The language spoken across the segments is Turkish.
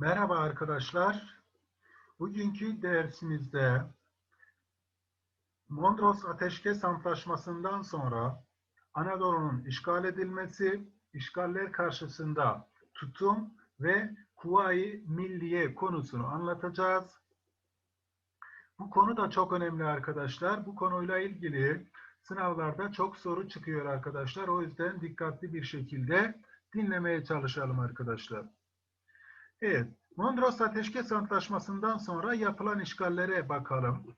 Merhaba arkadaşlar. Bugünkü dersimizde Mondros Ateşkes Antlaşması'ndan sonra Anadolu'nun işgal edilmesi, işgaller karşısında tutum ve Kuvayi Milliye konusunu anlatacağız. Bu konu da çok önemli arkadaşlar. Bu konuyla ilgili sınavlarda çok soru çıkıyor arkadaşlar. O yüzden dikkatli bir şekilde dinlemeye çalışalım arkadaşlar. Evet, Mondros Ateşkes Antlaşması'ndan sonra yapılan işgallere bakalım.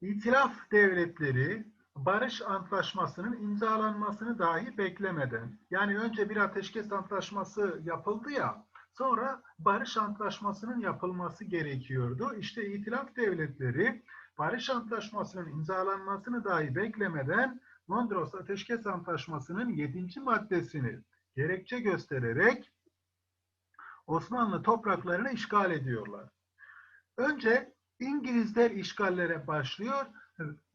İtilaf devletleri barış antlaşmasının imzalanmasını dahi beklemeden, yani önce bir ateşkes antlaşması yapıldı ya, sonra barış antlaşmasının yapılması gerekiyordu. İşte İtilaf devletleri barış antlaşmasının imzalanmasını dahi beklemeden Mondros Ateşkes Antlaşması'nın 7. maddesini gerekçe göstererek Osmanlı topraklarını işgal ediyorlar. Önce İngilizler işgallere başlıyor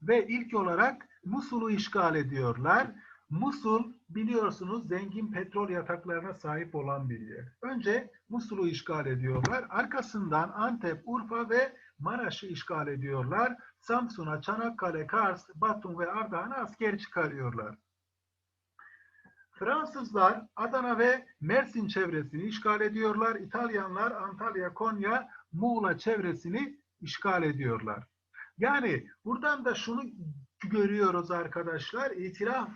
ve ilk olarak Musul'u işgal ediyorlar. Musul biliyorsunuz zengin petrol yataklarına sahip olan bir yer. Önce Musul'u işgal ediyorlar. Arkasından Antep, Urfa ve Maraş'ı işgal ediyorlar. Samsun'a, Çanakkale, Kars, Batum ve Ardahan'a asker çıkarıyorlar. Fransızlar Adana ve Mersin çevresini işgal ediyorlar. İtalyanlar Antalya, Konya, Muğla çevresini işgal ediyorlar. Yani buradan da şunu görüyoruz arkadaşlar. İtilaf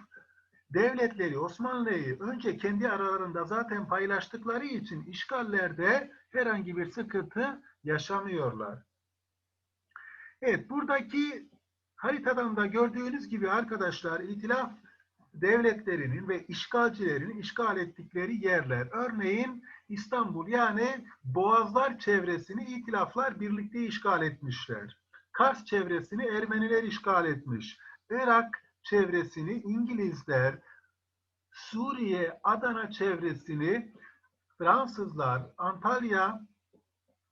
devletleri Osmanlı'yı önce kendi aralarında zaten paylaştıkları için işgallerde herhangi bir sıkıntı yaşamıyorlar. Evet buradaki haritadan da gördüğünüz gibi arkadaşlar itilaf devletlerinin ve işgalcilerin işgal ettikleri yerler. Örneğin İstanbul yani Boğazlar çevresini itilaflar birlikte işgal etmişler. Kars çevresini Ermeniler işgal etmiş. Irak çevresini İngilizler, Suriye, Adana çevresini Fransızlar, Antalya,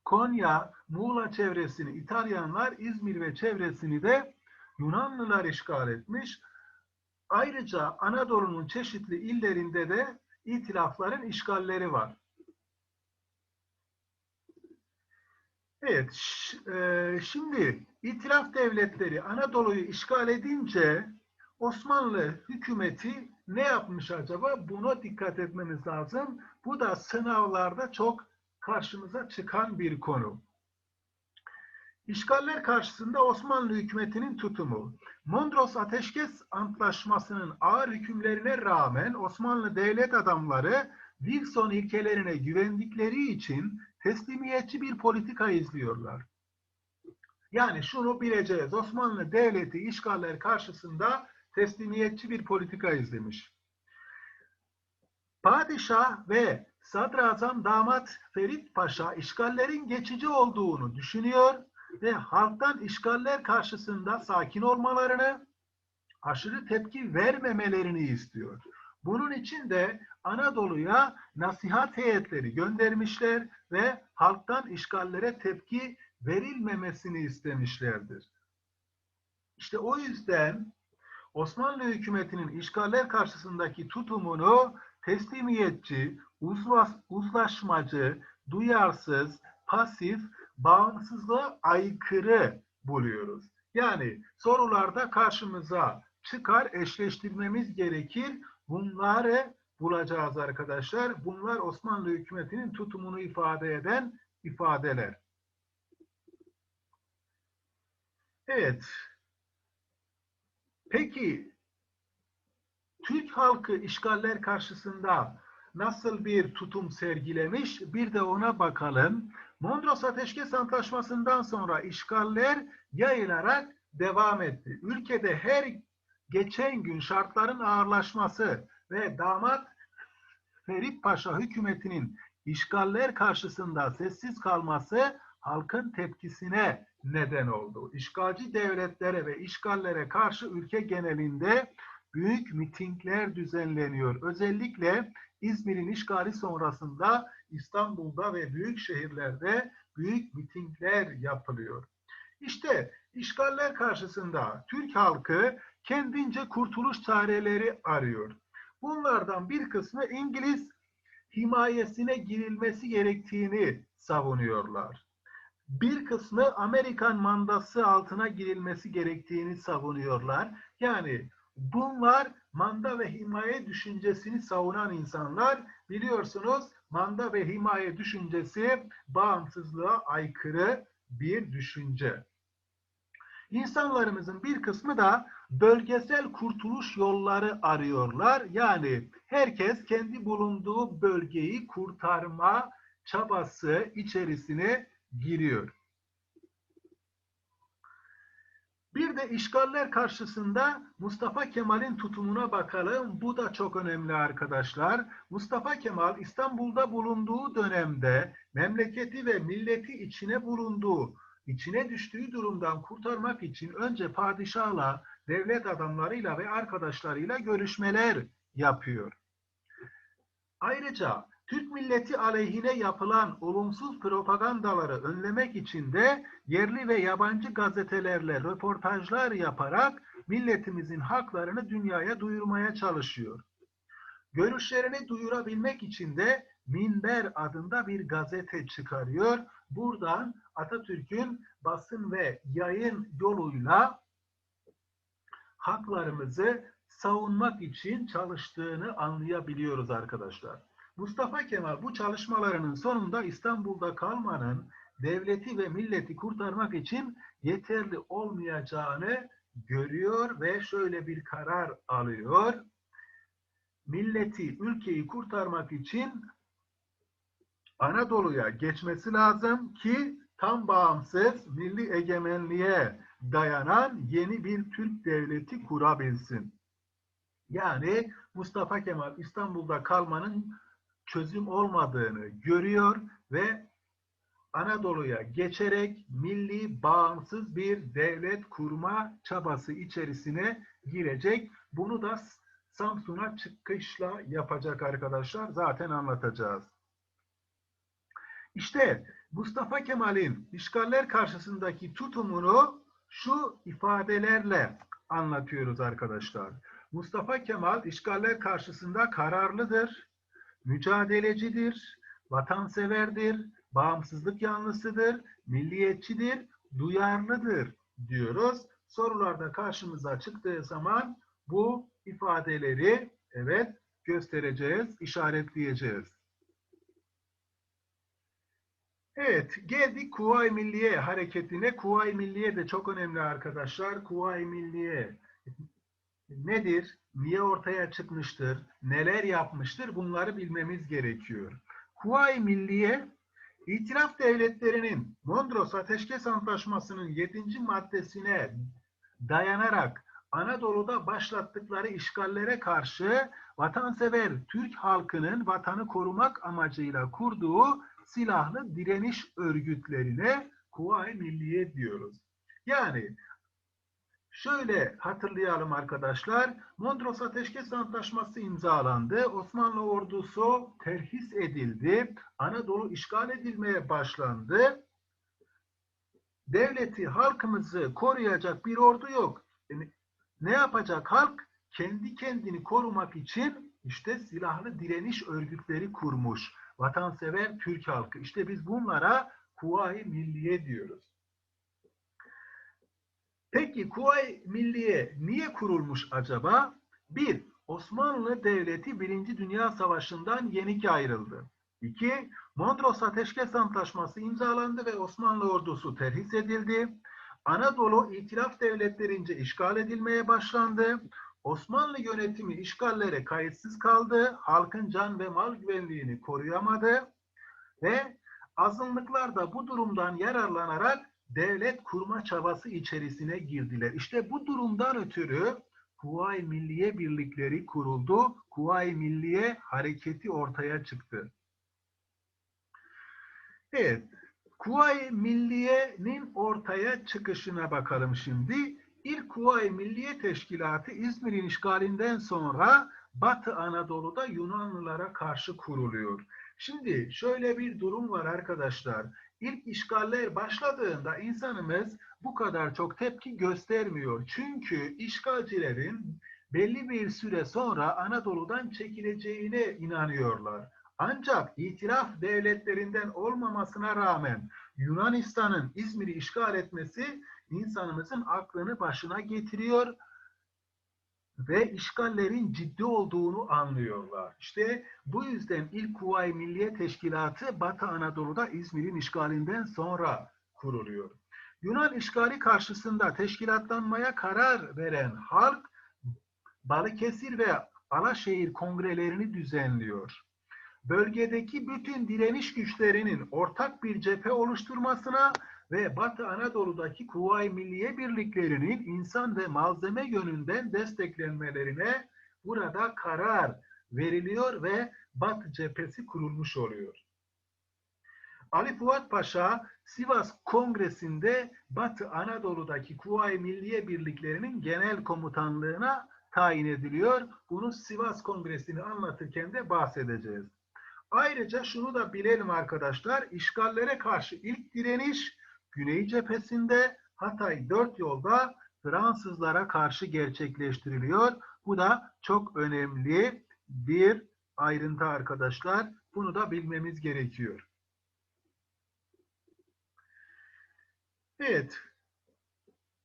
Konya, Muğla çevresini İtalyanlar, İzmir ve çevresini de Yunanlılar işgal etmiş. Ayrıca Anadolu'nun çeşitli illerinde de itilafların işgalleri var. Evet, e, şimdi itilaf devletleri Anadolu'yu işgal edince Osmanlı hükümeti ne yapmış acaba? Buna dikkat etmemiz lazım. Bu da sınavlarda çok karşımıza çıkan bir konu. İşgaller karşısında Osmanlı hükümetinin tutumu. Mondros Ateşkes Antlaşması'nın ağır hükümlerine rağmen Osmanlı devlet adamları Wilson ilkelerine güvendikleri için teslimiyetçi bir politika izliyorlar. Yani şunu bileceğiz. Osmanlı devleti işgaller karşısında teslimiyetçi bir politika izlemiş. Padişah ve Sadrazam Damat Ferit Paşa işgallerin geçici olduğunu düşünüyor ve halktan işgaller karşısında sakin olmalarını, aşırı tepki vermemelerini istiyor. Bunun için de Anadolu'ya nasihat heyetleri göndermişler ve halktan işgallere tepki verilmemesini istemişlerdir. İşte o yüzden Osmanlı hükümetinin işgaller karşısındaki tutumunu teslimiyetçi, uzlaşmacı, duyarsız, pasif, bağımsızlığa aykırı buluyoruz. Yani sorularda karşımıza çıkar, eşleştirmemiz gerekir. Bunları bulacağız arkadaşlar. Bunlar Osmanlı hükümetinin tutumunu ifade eden ifadeler. Evet. Peki Türk halkı işgaller karşısında nasıl bir tutum sergilemiş? Bir de ona bakalım. Mondros Ateşkes Antlaşması'ndan sonra işgaller yayılarak devam etti. Ülkede her geçen gün şartların ağırlaşması ve damat Ferit Paşa hükümetinin işgaller karşısında sessiz kalması halkın tepkisine neden oldu. İşgalci devletlere ve işgallere karşı ülke genelinde büyük mitingler düzenleniyor. Özellikle İzmir'in işgali sonrasında İstanbul'da ve büyük şehirlerde büyük mitingler yapılıyor. İşte işgaller karşısında Türk halkı kendince kurtuluş çareleri arıyor. Bunlardan bir kısmı İngiliz himayesine girilmesi gerektiğini savunuyorlar. Bir kısmı Amerikan mandası altına girilmesi gerektiğini savunuyorlar. Yani bunlar manda ve himaye düşüncesini savunan insanlar biliyorsunuz manda ve himaye düşüncesi bağımsızlığa aykırı bir düşünce. İnsanlarımızın bir kısmı da bölgesel kurtuluş yolları arıyorlar. Yani herkes kendi bulunduğu bölgeyi kurtarma çabası içerisine giriyor. Bir de işgaller karşısında Mustafa Kemal'in tutumuna bakalım. Bu da çok önemli arkadaşlar. Mustafa Kemal İstanbul'da bulunduğu dönemde memleketi ve milleti içine bulunduğu, içine düştüğü durumdan kurtarmak için önce padişahla, devlet adamlarıyla ve arkadaşlarıyla görüşmeler yapıyor. Ayrıca Türk milleti aleyhine yapılan olumsuz propagandaları önlemek için de yerli ve yabancı gazetelerle röportajlar yaparak milletimizin haklarını dünyaya duyurmaya çalışıyor. Görüşlerini duyurabilmek için de Minber adında bir gazete çıkarıyor. Buradan Atatürk'ün basın ve yayın yoluyla haklarımızı savunmak için çalıştığını anlayabiliyoruz arkadaşlar. Mustafa Kemal bu çalışmalarının sonunda İstanbul'da kalmanın devleti ve milleti kurtarmak için yeterli olmayacağını görüyor ve şöyle bir karar alıyor. Milleti, ülkeyi kurtarmak için Anadolu'ya geçmesi lazım ki tam bağımsız milli egemenliğe dayanan yeni bir Türk devleti kurabilsin. Yani Mustafa Kemal İstanbul'da kalmanın çözüm olmadığını görüyor ve Anadolu'ya geçerek milli bağımsız bir devlet kurma çabası içerisine girecek. Bunu da Samsun'a çıkışla yapacak arkadaşlar. Zaten anlatacağız. İşte Mustafa Kemal'in işgaller karşısındaki tutumunu şu ifadelerle anlatıyoruz arkadaşlar. Mustafa Kemal işgaller karşısında kararlıdır, mücadelecidir, vatanseverdir, bağımsızlık yanlısıdır, milliyetçidir, duyarlıdır diyoruz. Sorularda karşımıza çıktığı zaman bu ifadeleri evet göstereceğiz, işaretleyeceğiz. Evet, geldik Kuvayi Milliye hareketine. Kuvayi Milliye de çok önemli arkadaşlar. Kuvayi Milliye nedir? Niye ortaya çıkmıştır? Neler yapmıştır? Bunları bilmemiz gerekiyor. Kuvayi Milliye, İtilaf devletlerinin Mondros Ateşkes Antlaşması'nın 7. maddesine dayanarak Anadolu'da başlattıkları işgallere karşı vatansever Türk halkının vatanı korumak amacıyla kurduğu silahlı direniş örgütlerine Kuvayi Milliye diyoruz. Yani şöyle hatırlayalım arkadaşlar. Mondros Ateşkes Antlaşması imzalandı. Osmanlı ordusu terhis edildi. Anadolu işgal edilmeye başlandı. Devleti, halkımızı koruyacak bir ordu yok. Yani ne yapacak halk? Kendi kendini korumak için işte silahlı direniş örgütleri kurmuş. Vatansever Türk halkı. İşte biz bunlara Kuvayi Milliye diyoruz. Peki Kuvayi Milliye niye kurulmuş acaba? Bir, Osmanlı Devleti Birinci Dünya Savaşı'ndan yenik ayrıldı. İki, Mondros Ateşkes Antlaşması imzalandı ve Osmanlı ordusu terhis edildi. Anadolu İtilaf devletlerince işgal edilmeye başlandı. Osmanlı yönetimi işgallere kayıtsız kaldı. Halkın can ve mal güvenliğini koruyamadı. Ve azınlıklar da bu durumdan yararlanarak devlet kurma çabası içerisine girdiler. İşte bu durumdan ötürü Kuvayi Milliye birlikleri kuruldu. Kuvayi Milliye hareketi ortaya çıktı. Evet, Kuvayi Milliye'nin ortaya çıkışına bakalım şimdi. İlk Kuvayi Milliye Teşkilatı İzmir'in işgalinden sonra Batı Anadolu'da Yunanlılara karşı kuruluyor. Şimdi şöyle bir durum var arkadaşlar. İlk işgaller başladığında insanımız bu kadar çok tepki göstermiyor. Çünkü işgalcilerin belli bir süre sonra Anadolu'dan çekileceğine inanıyorlar. Ancak itilaf devletlerinden olmamasına rağmen Yunanistan'ın İzmir'i işgal etmesi insanımızın aklını başına getiriyor ve işgallerin ciddi olduğunu anlıyorlar. İşte bu yüzden ilk Kuvayi Milliye Teşkilatı Batı Anadolu'da İzmir'in işgalinden sonra kuruluyor. Yunan işgali karşısında teşkilatlanmaya karar veren halk Balıkesir ve Alaşehir kongrelerini düzenliyor. Bölgedeki bütün direniş güçlerinin ortak bir cephe oluşturmasına ve Batı Anadolu'daki Kuvayi Milliye birliklerinin insan ve malzeme yönünden desteklenmelerine burada karar veriliyor ve Batı cephesi kurulmuş oluyor. Ali Fuat Paşa Sivas Kongresi'nde Batı Anadolu'daki Kuvayi Milliye birliklerinin genel komutanlığına tayin ediliyor. Bunu Sivas Kongresi'ni anlatırken de bahsedeceğiz. Ayrıca şunu da bilelim arkadaşlar, işgallere karşı ilk direniş Güney cephesinde Hatay dört yolda Fransızlara karşı gerçekleştiriliyor. Bu da çok önemli bir ayrıntı arkadaşlar. Bunu da bilmemiz gerekiyor. Evet.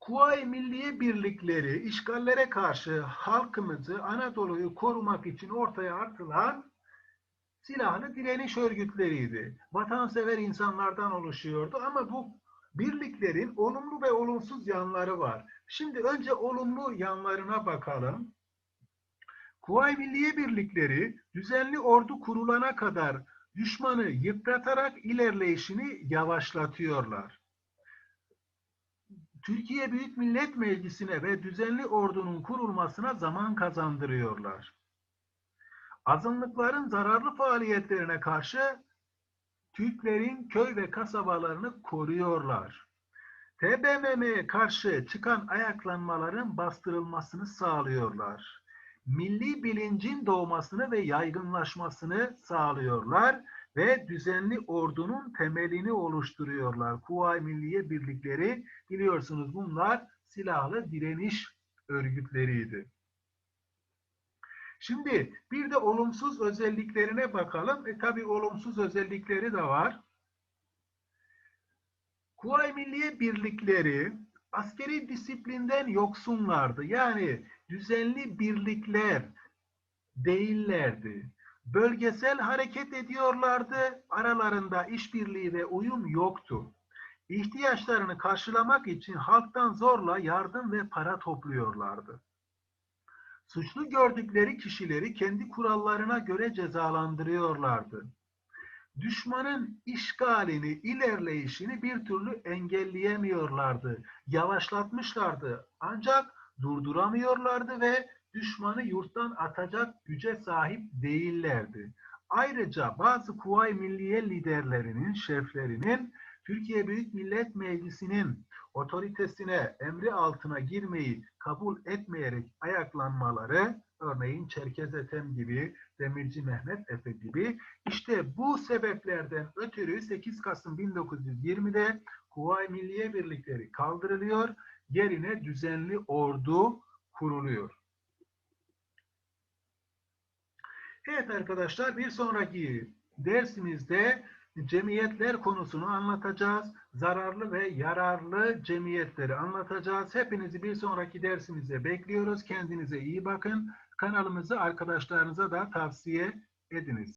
Kuvayi Milliye Birlikleri işgallere karşı halkımızı, Anadolu'yu korumak için ortaya atılan silahlı direniş örgütleriydi. Vatansever insanlardan oluşuyordu ama bu birliklerin olumlu ve olumsuz yanları var. Şimdi önce olumlu yanlarına bakalım. Kuvayi Milliye Birlikleri düzenli ordu kurulana kadar düşmanı yıpratarak ilerleyişini yavaşlatıyorlar. Türkiye Büyük Millet Meclisi'ne ve düzenli ordunun kurulmasına zaman kazandırıyorlar. Azınlıkların zararlı faaliyetlerine karşı Türklerin köy ve kasabalarını koruyorlar. TBMM'ye karşı çıkan ayaklanmaların bastırılmasını sağlıyorlar. Milli bilincin doğmasını ve yaygınlaşmasını sağlıyorlar ve düzenli ordunun temelini oluşturuyorlar. Kuvayi Milliye Birlikleri biliyorsunuz bunlar silahlı direniş örgütleriydi. Şimdi bir de olumsuz özelliklerine bakalım. E tabi olumsuz özellikleri de var. Kuvayi Milliye Birlikleri askeri disiplinden yoksunlardı. Yani düzenli birlikler değillerdi. Bölgesel hareket ediyorlardı. Aralarında işbirliği ve uyum yoktu. İhtiyaçlarını karşılamak için halktan zorla yardım ve para topluyorlardı. Suçlu gördükleri kişileri kendi kurallarına göre cezalandırıyorlardı. Düşmanın işgalini, ilerleyişini bir türlü engelleyemiyorlardı. Yavaşlatmışlardı. Ancak durduramıyorlardı ve düşmanı yurttan atacak güce sahip değillerdi. Ayrıca bazı Kuvayi Milliye liderlerinin, şeflerinin Türkiye Büyük Millet Meclisi'nin otoritesine, emri altına girmeyi kabul etmeyerek ayaklanmaları, örneğin Çerkez Ethem gibi, Demirci Mehmet Efe gibi, işte bu sebeplerden ötürü 8 Kasım 1920'de Kuvayi Milliye Birlikleri kaldırılıyor, yerine düzenli ordu kuruluyor. Evet arkadaşlar bir sonraki dersimizde cemiyetler konusunu anlatacağız. Zararlı ve yararlı cemiyetleri anlatacağız. Hepinizi bir sonraki dersimize bekliyoruz. Kendinize iyi bakın. Kanalımızı arkadaşlarınıza da tavsiye ediniz.